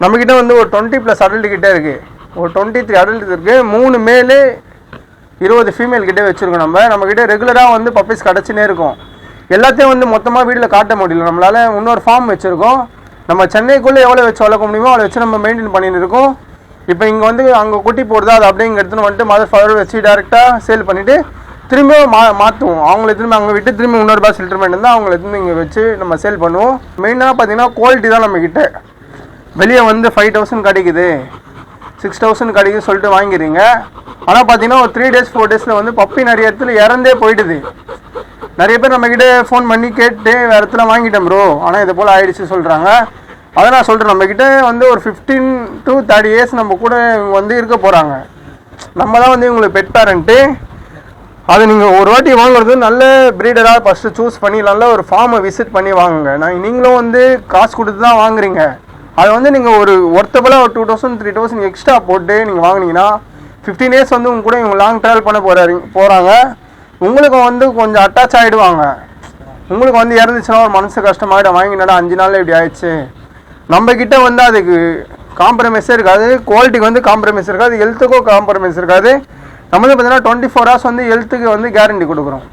நம்மக்கிட்ட வந்து ஒரு டுவெண்ட்டி ப்ளஸ் அடல்ட் கிட்டே இருக்குது ஒரு டுவெண்ட்டி த்ரீ அடல்ட் இருக்குது மூணு மேலு இருபது ஃபீமேல் கிட்டே வச்சுருக்கோம் நம்ம. நம்மக்கிட்ட ரெகுலராக வந்து பப்பீஸ் கிடச்சினே இருக்கும். எல்லாத்தையும் வந்து மொத்தமாக வீட்டில் காட்ட முடியல. நம்மளால் இன்னொரு ஃபார்ம் வச்சுருக்கோம். நம்ம சென்னைக்குள்ளே எவ்வளோ வச்சு வளர்க்க முடியுமோ அவ்வளோ வச்சு நம்ம மெயின்டைன் பண்ணிட்டு இருக்கோம். இப்போ இங்கே வந்து அங்கே குட்டி போடுதா அது அப்படியே இங்கே எடுத்துன்னு வந்துட்டு மதர் ஃபாதர் வச்சு டேரெக்டாக சேல் பண்ணிவிட்டு திரும்பியும் மா மாற்றுவோம் அவங்கள திரும்பி அங்கே விட்டு திரும்பி இன்னொரு பாஸ் ஃபில்டர்மெண்ட் இருந்தால் அவங்கள திரும்பி இங்கே வச்சு நம்ம சேல் பண்ணுவோம். மெயினாக பார்த்தீங்கன்னா குவாலிட்டி தான் நம்மக்கிட்ட வெளியே வந்து ஃபைவ் தௌசண்ட் கிடைக்குது. சிக்ஸ் தௌசண்ட் கிடைக்குது சொல்லிட்டு வாங்கிறீங்க ஆனால் பார்த்தீங்கன்னா ஒரு த்ரீ டேஸ் ஃபோர் டேஸில் வந்து பப்பி நிறைய இடத்துல இறந்தே போயிடுது. நிறைய பேர் நம்மக்கிட்ட ஃபோன் பண்ணி கேட்டு வேறு இடத்துல வாங்கிட்டேன் ப்ரோ ஆனால் இது போல் ஆயிடுச்சு சொல்கிறாங்க அதை நான் சொல்கிறேன் நம்மக்கிட்ட வந்து ஒரு ஃபிஃப்டீன் டு தேர்ட்டி இயர்ஸ் நம்ம கூட இவங்க வந்து இருக்க போகிறாங்க நம்ம தான் வந்து இவங்களுக்கு பெட் பேரண்ட்டு அது நீங்கள் ஒரு வாட்டி வாங்குறது நல்ல ப்ரீடராக ஃபஸ்ட்டு சூஸ் பண்ணி நல்ல ஒரு ஃபார்மை விசிட் பண்ணி வாங்குங்க. நான் நீங்களும் வந்து காசு கொடுத்து தான் வாங்குறீங்க. அதை வந்து நீங்கள் ஒரு ஒர்த்தபுளாக ஒரு two thousand three thousand extra போட்டு நீங்கள் வாங்கினீங்கன்னா ஃபிஃப்டீன் டேஸ் வந்து உங்க கூட இவங்க லாங் ட்ராவல் பண்ண போகிறாரு போகிறாங்க உங்களுக்கு வந்து கொஞ்சம் அட்டாச் ஆகிடுவாங்க உங்களுக்கு வந்து இறந்துச்சுன்னா ஒரு மனசு கஷ்டமாகிடும் வாங்கினடா அஞ்சு நாளில் இப்படி ஆயிடுச்சு. நம்ம வந்து அதுக்கு காம்ப்ரமைஸே இருக்காது. குவாலிட்டிக்கு வந்து காம்ப்ரமைஸ் இருக்காது. ஹெல்த்துக்கும் காம்ப்ரமைஸ் இருக்காது. நம்ம வந்து பார்த்தீங்கன்னா டுவெண்ட்டி ஃபோர் ஹவர்ஸ் வந்து ஹெல்த்துக்கு வந்து கேரண்டி கொடுக்குறோம்.